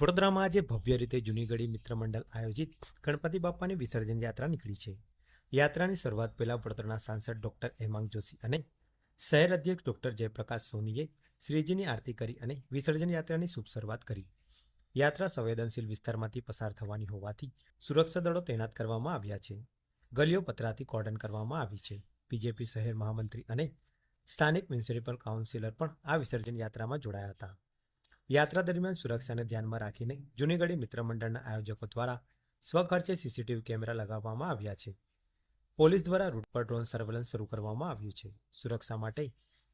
વડોદરામાં આજે ભવ્ય રીતે જૂનીગઢી મિત્ર મંડળ આયોજિત ગણપતિ બાપાની વિસર્જન યાત્રા નીકળી છે. યાત્રાની શરૂઆત પહેલા વડોદરાના સાંસદ ડોક્ટર હેમાંગ જોશી અને શહેર અધ્યક્ષ ડોક્ટર જયપ્રકાશ સોનીએ શ્રીજીની આરતી કરી અને વિસર્જન યાત્રાની શુભ શરૂઆત કરી. યાત્રા સંવેદનશીલ વિસ્તારમાંથી પસાર થવાની હોવાથી સુરક્ષા દળો તૈનાત કરવામાં આવ્યા છે. ગલીઓ પતરાથી કોર્ડન કરવામાં આવી છે. બીજેપી શહેર મહામંત્રી અને સ્થાનિક મ્યુનિસિપલ કાઉન્સિલર પણ આ વિસર્જન યાત્રામાં જોડાયા હતા. યાત્રા દરમિયાન સુરક્ષાને ધ્યાનમાં રાખીને જૂનીગઢી મિત્ર મંડળના આયોજકો દ્વારા સ્વખર્ચે સીસીટીવી કેમેરા લગાવવામાં આવ્યા છે. પોલીસ દ્વારા રૂટ પર ડ્રોન સર્વેલન્સ શરૂ કરવામાં આવ્યું છે. સુરક્ષા માટે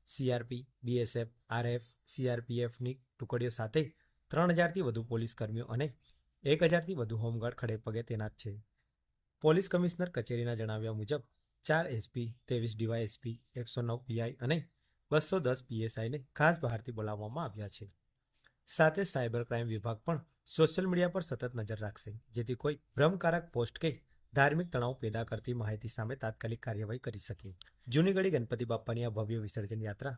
સીઆરપી બીએસએફ આરએફ, સીઆરપીએફની ટુકડીઓ સાથે ત્રણ હજારથી વધુ પોલીસ કર્મીઓ અને એક હજારથી વધુ હોમગાર્ડ ખડે પગે તૈનાત છે. પોલીસ કમિશનર કચેરીના જણાવ્યા મુજબ, ચાર એસપી, ત્રેવીસ ડીવાયએસપી, એકસો નવ પીઆઈ અને બસો દસ પીએસઆઈને ખાસ બહારથી બોલાવવામાં આવ્યા છે. સાથે સાયબર ક્રાઇમ વિભાગ પણ સોશિયલ મીડિયા પર સતત નજર રાખશે, જેથી કોઈ ભ્રમકારક પોસ્ટ કે ધાર્મિક તણાવ પેદા કરતી માહિતી સામે તાત્કાલિક કાર્યવાહી કરી શકે. જૂનીગઢી ગણપતિ બાપાની આ ભવ્ય વિસર્જન યાત્રા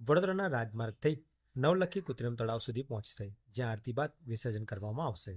વડોદરાના રાજમાર્ગ થઈ નવલખી કૃત્રિમ તળાવ સુધી પહોંચશે, જ્યાં આરતી બાદ વિસર્જન કરવામાં આવશે.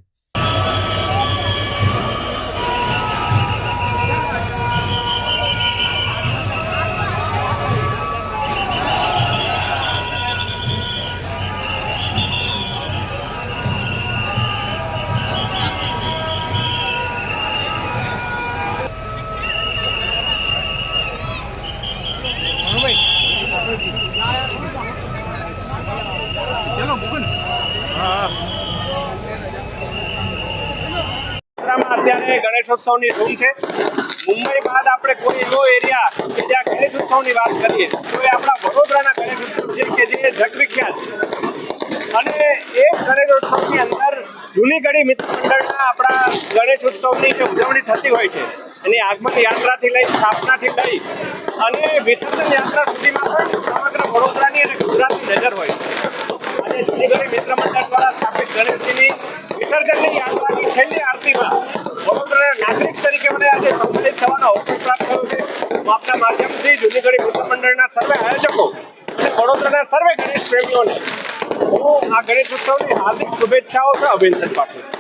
અત્યારે ગણેશોત્સવની ધૂમ છે. મુંબઈ બાદ આપણે કોઈ એવો એરિયા કે જ્યાં ગણેશોત્સવની વાત કરીએ, તો એ આપણા વડોદરાના ગણેશોત્સવ છે કે જે જગવિખ્યાત. અને એ ગણેશોત્સવની અંદર જૂની ઘડી મિત્ર મંડળના આપણા ગણેશોત્સવની જે ઉજવણી થતી હોય છે, એની આગમન યાત્રાથી લઈ, સ્થાપનાથી લઈ, અને વિસર્જન યાત્રા સુધીમાં પણ સમગ્ર વડોદરાની અને ગુજરાતની નજર હોય આજે જૂની ઘડી મિત્ર મંડળ દ્વારા સ્થાપિત ગણેશજીની વિસર્જનની યાત્રાની છેલ્લી આરતીમાં વડોદરાના નાગરિક તરીકે મને આજે સંબોધિત થવાનો અવસર પ્રાપ્ત થયો છે. હું આપના માધ્યમથી જૂનીગઢી મિત્ર મંડળના સર્વે આયોજકો અને વડોદરાના સર્વે ગણેશ પ્રેમીઓને હું આ ગણેશ ઉત્સવની હાર્દિક શુભેચ્છાઓ છે અભિનંદન પાઠવું